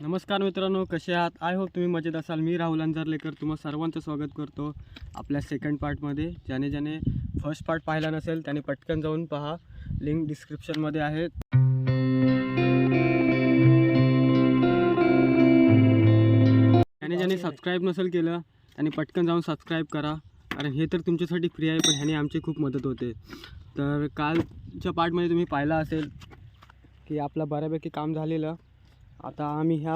नमस्कार मित्रांनो कसे आहात? आय होप तुम्ही मजेत असाल. मी राहुल अंजारलेकर. तुम्हा सर्वांचं स्वागत करतो आपल्या सेकंड पार्टमध्ये ज्याने ज्याने फर्स्ट पार्ट पाहिला नसेल त्याने पटकन जाऊन पहा. लिंक डिस्क्रिप्शनमध्ये आहे. त्याने ज्याने सबस्क्राईब नसेल केलं त्याने पटकन जाऊन सबस्क्राईब करा. कारण हे तर तुमच्यासाठी फ्री आहे पण ह्याने आमची खूप मदत होते. तर कालच्या पार्टमध्ये तुम्ही पाहिला असेल की आपलं बऱ्यापैकी काम झालेलं. आता आम्ही ह्या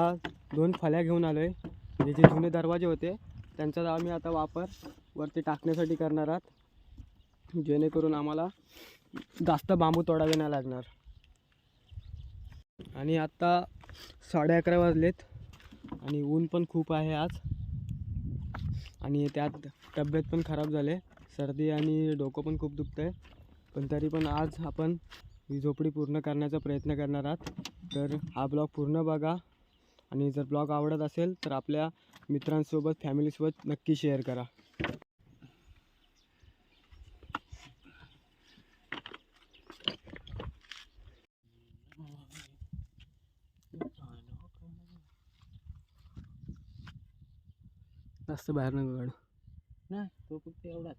दोन फल्या घेऊन आलो आहे जे जे जुने दरवाजे होते त्यांचा आम्ही आता वापर वरती टाकण्यासाठी करणार आहात. जेणेकरून आम्हाला जास्त बांबू तोडावे नाही लागणार. आणि आत्ता साडे अकरा वाजलेत आणि ऊन पण खूप आहे आज. आणि त्यात तब्येत पण खराब झाले. सर्दी आणि डोकं पण खूप दुखतं आहे पण तरी पण आज आपण ही झोपडी पूर्ण करण्याचा प्रयत्न करणार आहात. तर हा ब्लॉग पूर्ण बघा. आणि जर ब्लॉग आवडत असेल तर आपल्या मित्रांसोबत फॅमिलीसोबत नक्की शेअर करा. जास्त बाहेर नको काढू. नाही तो फक्त एवढाच.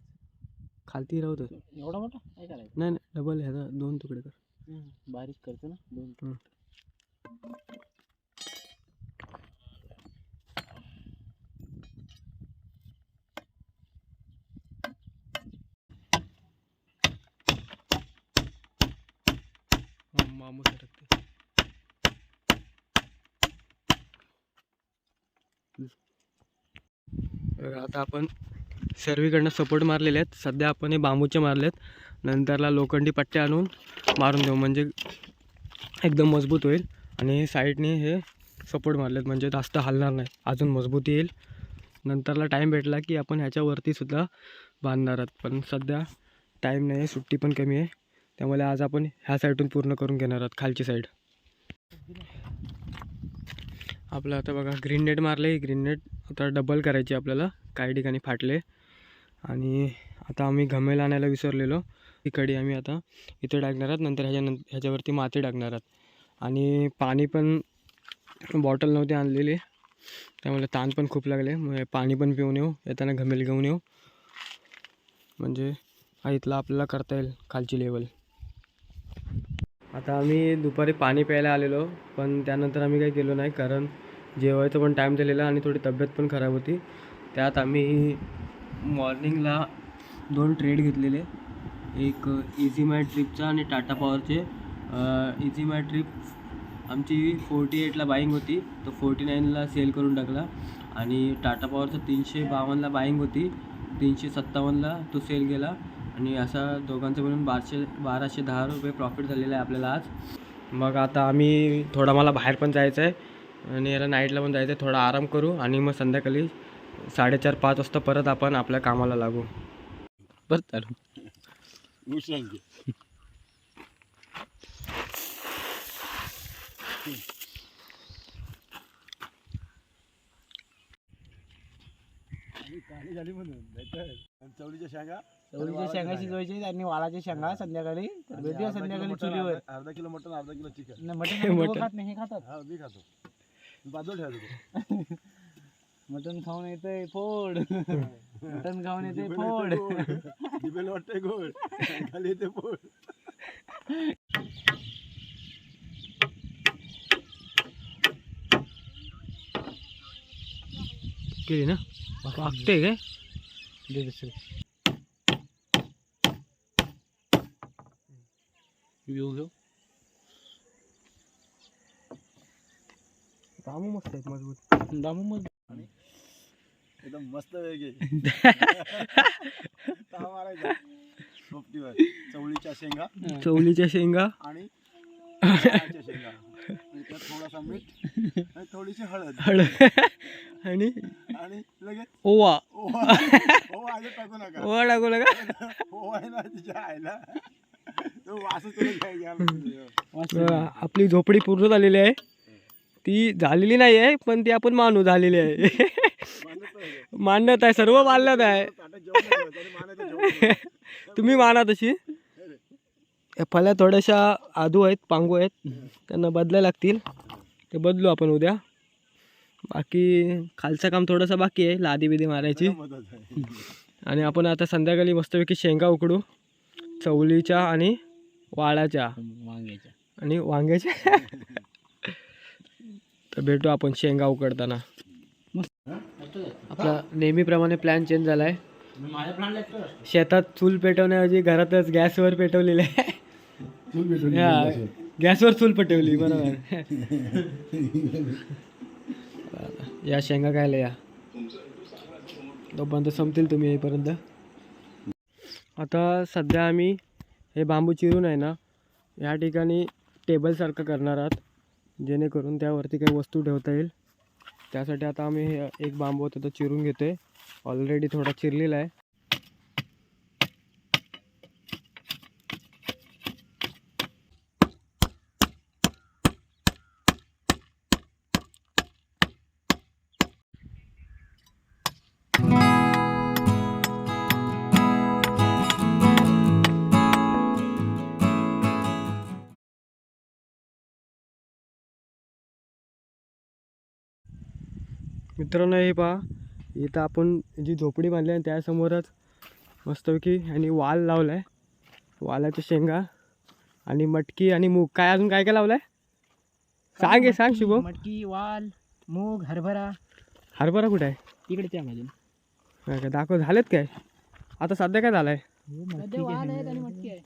खालती राहतो एवढा मोठा? काय करायचं? नाही नाही डबल ह्याचा दोन तुकडे कर. बारीक करतो ना दोन हं. मामू सरकते बघा, आता आपण सर्वीकडनं सपोर्ट मारलेले आहेत. सध्या आपण हे बांबूचे आहेत. नंतरला लोखंडी पट्टे आणून मारून देऊ. म्हणजे एकदम मजबूत होईल. आणि साईडने हे सपोर्ट मारलेत म्हणजे जास्त हलणार नाही. अजून मजबूती येईल. नंतरला टाईम भेटला की आपण ह्याच्यावरतीसुद्धा बांधणार आहोत. पण सध्या टाईम नाही आहे. सुट्टी पण कमी आहे. त्यामुळे आज आपण ह्या साईडून पूर्ण करून घेणार आहोत. खालची साईड. आपलं आता बघा ग्रीन नेट मारले ग्रीन नेट आता डबल करायची आपल्याला. काही ठिकाणी फाटले. आणि आता आम्ही घमेल आणायला विसरलेलो. ही कडी आम्ही आता इथे टाकणार आहात. नंतर ह्याच्यानं ह्याच्यावरती माती टाकणार आहात. आणि पाणी पण बॉटल नव्हती आणलेली. त्यामुळे ताण पण खूप लागले. मग पाणी पण पिऊन येऊ. येताना घमेल घेऊन येऊ. म्हणजे हा इथला आपल्याला करता येईल खालची लेवल आता आम्ही दुपारी पाणी प्यायला आलेलो. पण त्यानंतर आम्ही काही केलो नाही. कारण जेवायचं पण टाईम दिलेला आणि थोडी तब्येत पण खराब होती. त्यात आम्ही मॉर्निंगला दोन ट्रेड घेतलेले. एक इझी माय ट्रिपचा आणि टाटा पॉवरचे इझी माय ट्रिप आमची फोर्टी एटला बाईंग होती. तो फोर्टी नाईनला सेल करून टाकला. आणि टाटा पॉवरचा तीनशे बावन्नला बाईंग होती. तीनशे सत्तावन्नला तो सेल गेला. आणि असा दोघांचं मिळून बारशे बाराशे दहा रुपये प्रॉफिट झालेला आहे आपल्याला आज. मग आता आम्ही थोडा मला बाहेर पण जायचं आहे आणि याला नाईटला पण जायचं आहे थोडा आराम करू आणि मग संध्याकाळी साडेचार पाच वाजता परत आपण आपल्या कामाला लागू. झाली म्हणून नाहीतर चवळीच्या शेंगा. चवळीच्या शेंगा शिजवायचे आणि वालाच्या शेंगा संध्याकाळी. भेटूया संध्याकाळी चुलीवर. अर्धा- किलो मटन अर्धा किलो चिकन. मटण. खात नाही हे खातात. हा मी खातो. बाजूला ठेवतो मटण खाऊन येतंय फोड. मटण खाऊन येते फोड. जिबेला वाटतंय गोड. खाली येते पोड केली ना? वागते काय? दे दुसरं. घेऊ घेऊ कामं मस्त आहेत मजबूत. दामू मग एकदम मस्त वेगळे मारायचा. चवळीच्या शेंगा. चवलीच्या शेंगा. आणि शेंगा. थोडासा मीठ आणि थोडीशी हळद. हळद. आणि? आणि लगेच ओवा. ओवा. ओवा टाकू नका. ओवा टाकू नका. ओवा आहे ना तिच्या आईला. आपली झोपडी पूर्ण झालेली आहे. ती झालेली नाही आहे पण ती आपण मानू झालेली आहे. मान्यता आहे सर्व मान्यत आहे. तुम्ही माना तशी. या फळ्या थोड्याशा आदू आहेत पांगू आहेत. त्यांना बदलायला लागतील. ते बदलू आपण उद्या. बाकी खालचं काम थोडंसं बाकी आहे लादी बिदी मारायची. आणि आपण आता संध्याकाळी मस्तपैकी शेंगा उकडू. चवलीच्या आणि वाळाच्या. वांग्याच्या. आणि वांग्याच्या. तर भेटू आपण शेंगा उकडताना. आपला नेहमीप्रमाणे प्लॅन चेंज झाला आहे शेतात चूल पेटवण्याऐवजी घरातच गॅसवर पेटवलेले आहे. हा, गॅसवर चूल पेटवली बरोबर. या शेंगा खायला या. तोपर्यंत संपतील तुम्ही येईपर्यंत. आता सध्या आम्ही हे बांबू चिरून आहे ना या ठिकाणी टेबलसारखं करणार आहात. जेणेकरून त्यावरती काही वस्तू ठेवता येईल. त्यासाठी आता आम्ही हे एक बांबू होता तो चिरून घेतो आहे ऑलरेडी थोडा चिरलेला आहे. मित्रांनो हे पहा. इथं आपण जी झोपडी बांधली आहे त्यासमोरच मस्तपैकी आणि वाल लावला आहे वालाच्या शेंगा आणि मटकी आणि मूग. काय अजून काय काय लावलं आहे सांग हे सांग शुभम. मटकी वाल मूग हरभरा. हरभरा कुठे आहे? तिकडे बाजून हा का दाखव झालेत काय? आता सध्या काय झालं आहे. वाल आहेत आणि मटकी आहे.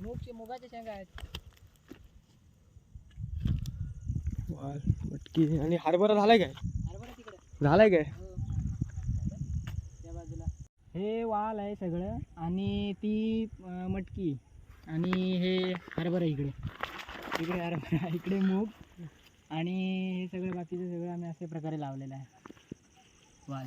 मूग मुगाच्या शेंगा आहेत वाल मटकी. आणि हरभरा झालाय काय? हरभरा तिकडे झालाय काय? त्या बाजूला हे वाल आहे सगळं आणि ती मटकी. आणि हे हरभरा इकडे. इकडे हरभरा इकडे मूग. आणि हे सगळं बाकीचं सगळं आम्ही अशा प्रकारे लावलेलं आहे. वाल.